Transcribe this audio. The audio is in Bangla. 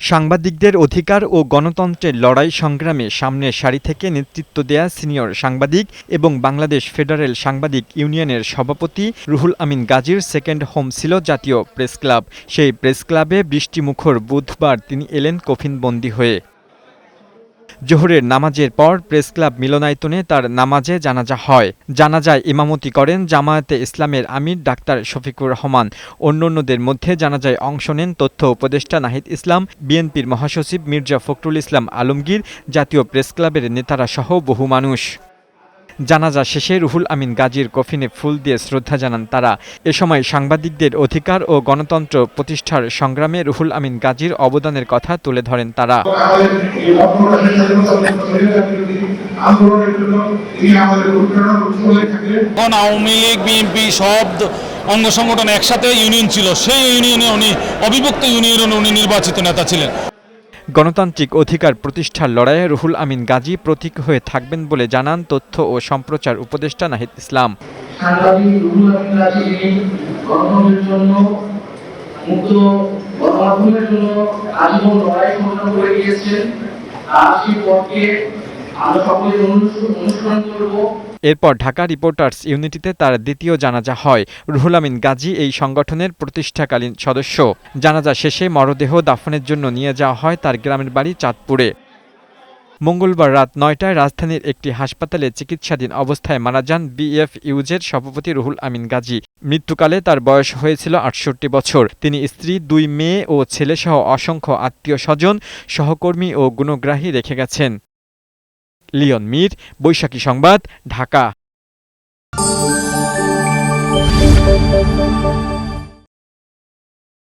সাংবাদিকদের অধিকার ও গণতন্ত্রের লড়াই সংগ্রামে সামনের সারি থেকে নেতৃত্ব দেয়া সিনিয়র সাংবাদিক এবং বাংলাদেশ ফেডারেল সাংবাদিক ইউনিয়নের সভাপতি রুহুল আমিন গাজীর সেকেন্ড হোম ছিল জাতীয় প্রেস ক্লাব। সেই প্রেস ক্লাবে বৃষ্টিমুখর বুধবার তিনি এলেন কফিনবন্দি হয়ে। জোহরের নামাজের পর প্রেস ক্লাব মিলনায়তনে তার নামাজে জানাজা হয়। জানাজায় ইমামতি করেন জামায়াতে ইসলামের আমির ডাক্তার শফিকুর রহমান। অন্যান্যদের মধ্যে জানাজায় অংশ নেন তথ্য উপদেষ্টা নাহিদ ইসলাম, বিএনপির মহাসচিব মির্জা ফখরুল ইসলাম আলমগীর, জাতীয় প্রেস ক্লাবের নেতারা সহ বহু মানুষ। জানাজা শেষে রুহুল আমিন গাজীর কফিনে ফুল দিয়ে শ্রদ্ধা জানান তারা। এ সময় সাংবাদিকদের অধিকার ও গণতন্ত্র প্রতিষ্ঠার সংগ্রামে রুহুল আমিন গাজীর অবদানের কথা তুলে ধরেন তারা। আওয়ামী লীগ, বিএনপি সব অঙ্গ সংগঠন একসাথে ইউনিয়ন ছিল। সেই ইউনিয়নে উনি অবিভক্ত ইউনিয়নে উনি নির্বাচিত নেতা ছিলেন। গণতান্ত্রিক অধিকার প্রতিষ্ঠার লড়াইয়ে রুহুল আমিন গাজী প্রতীক হয়ে থাকবেন বলে জানান তথ্য ও সম্প্রচার উপদেষ্টা নাহিদ ইসলাম। আমরা সকলে অনুসরণ করব। এরপর ঢাকা রিপোর্টার্স ইউনিটিতে তার দ্বিতীয় জানাজা হয়। রুহুল আমিন গাজী এই সংগঠনের প্রতিষ্ঠাকালীন সদস্য। জানাজা শেষে মরদেহ দাফনের জন্য নিয়ে যাওয়া হয় তার গ্রামের বাড়ি চাঁদপুরে। মঙ্গলবার রাত নয়টায় রাজধানীর একটি হাসপাতালে চিকিৎসাধীন অবস্থায় মারা যান বিএফ ইউজের সভাপতি রুহুল আমিন গাজী। মৃত্যুকালে তার বয়স হয়েছিল আটষট্টি বছর। তিনি স্ত্রী, দুই মেয়ে ও ছেলেসহ অসংখ্য আত্মীয় স্বজন, সহকর্মী ও গুণগ্রাহী রেখে গেছেন। লিওন মীর বৈশাখী সংবাদ ঢাকা।